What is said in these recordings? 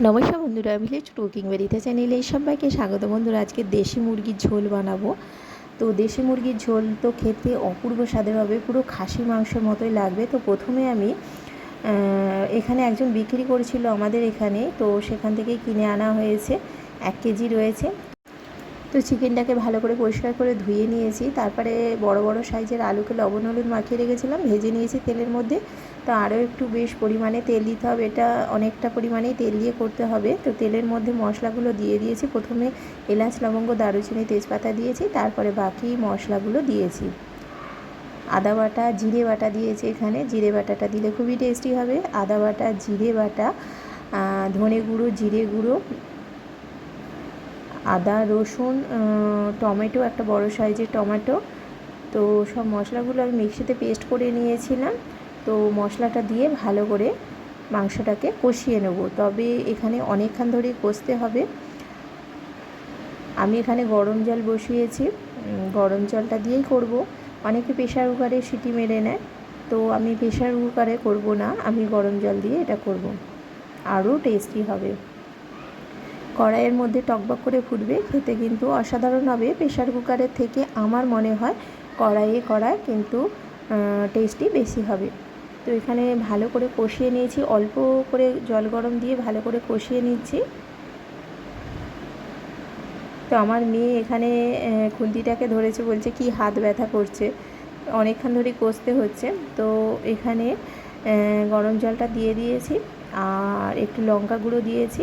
নমস্কার বন্ধুরা, আমি ভিলেজ কুকিং বেরিতে চ্যানেলে সবাইকে স্বাগত। বন্ধুরা, আজকে দেশি মুরগির ঝোল বানাবো। তো দেশি মুরগির ঝোল তো খেতে অপূর্ব স্বাদের হবে, পুরো খাসি মাংসের মতোই লাগবে। তো প্রথমে আমি এখানে একজন বিক্রি করেছিল আমাদের এখানে, তো সেখান থেকে কিনে আনা হয়েছে, এক কেজি রয়েছে। তো চিকেনটাকে ভালো করে পরিষ্কার করে ধুয়ে নিয়েছি। তারপরে বড় বড় সাইজের আলুকে লবণ, হলুদ মাখিয়ে রেখেছিলাম, ভেজে নিয়েছি তেলের মধ্যে। তো আরও একটু বেশ পরিমাণে তেল দিতে হবে, এটা অনেকটা পরিমাণেই তেল দিয়ে করতে হবে। তো তেলের মধ্যে মশলাগুলো দিয়ে দিয়েছি। প্রথমে এলাচ, লবঙ্গ, দারুচিনি, তেজপাতা দিয়েছি, তারপরে বাকি মশলাগুলো দিয়েছি। আদা বাটা, জিরে বাটা দিয়েছি এখানে। জিরে বাটাটা দিলে খুবই টেস্টি হবে। আদা বাটা, জিরে বাটা ধনে গুঁড়ো, জিরে গুঁড়ো আদা, রসুন টমেটো, একটা বড় সাইজের টমেটো। তো সব মশলাগুলো আমি মিক্সিতে পেস্ট করে নিয়েছিলাম। তো মশলাটা দিয়ে ভালো করে মাংসটাকে কষিয়ে নেব। তবে এখানে অনেকক্ষণ ধরে কষতে হবে। আমি এখানে গরম জল বসিয়েছি। গরম জলটা দিয়েই করব। অনেকে প্রেশার কুকারে সিটি মেরে নেয়। তো আমি প্রেশার কুকারে করব না। আমি গরম জল দিয়ে এটা করব। আরও টেস্টি হবে। কড়াইয়ের মধ্যে টকবক করে ফুটবে। খেতে কিন্তু অসাধারণ হবে। প্রেশার কুকারের থেকে আমার মনে হয় কড়াইয়ে কড়ায় কিন্তু টেস্টি বেশি হবে। তো এখানে ভালো করে কষিয়ে নিয়েছি। অল্প করে জল গরম দিয়ে ভালো করে কষিয়ে নিচ্ছি। তো আমার মেয়ে এখানে খুন্তিটাকে ধরেছে, বলছে, কি হাত ব্যথা করছে? অনেকক্ষণ ধরে কষতে হচ্ছে। তো এখানে গরম জলটা দিয়ে দিয়েছি। আর একটু লঙ্কা গুঁড়ো দিয়েছি।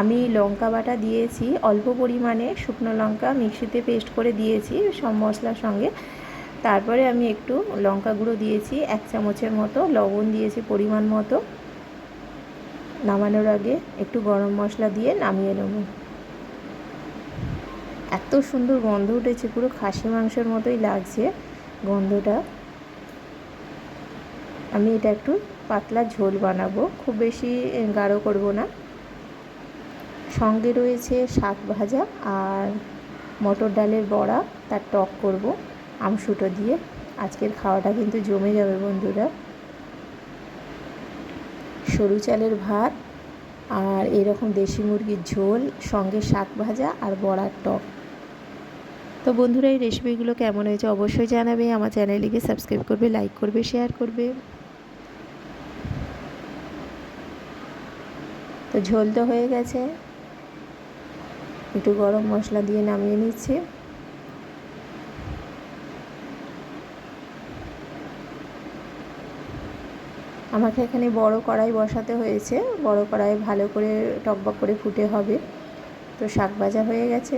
আমি লঙ্কা বাটা দিয়েছি, অল্প পরিমাণে শুকনো লঙ্কা মিক্সিতে পেস্ট করে দিয়েছি সব মশলার সঙ্গে। তারপরে আমি একটু লঙ্কা গুঁড়ো দিয়েছি, এক চামচের মতো লবণ দিয়েছি পরিমাণ মতো। নামানোর আগে একটু গরম মশলা দিয়ে নামিয়ে নেব। এত সুন্দর গন্ধ উঠেছে, পুরো খাসি মাংসের মতোই লাগছে গন্ধটা। আমি এটা একটু পাতলা ঝোল বানাবো, খুব বেশি গাঢ় করব না। সঙ্গে রয়েছে শাক ভাজা আর মটর ডালের বড়া, তার টক করব আমসুটো দিয়ে। আজকের খাওয়াটা কিন্তু জমে যাবে বন্ধুরা। সরু চালের ভাত আর এরকম দেশি মুরগির ঝোল, সঙ্গে শাক ভাজা আর বড়ার টক। তো বন্ধুরা, এই রেসিপিগুলো কেমন হয়েছে অবশ্যই জানাবে। আমার চ্যানেলটিকে সাবস্ক্রাইব করবে, লাইক করবে, শেয়ার করবে। তো ঝোল তো হয়ে গেছে। একটু গরম মশলা দিয়ে নামিয়ে নিচ্ছি। আমাকে এখানে বড় কড়াই বসাতে হয়েছে। বড় কড়াই ভালো করে টকবক করে ফুটে হবে। তো শাক ভাজা হয়ে গেছে।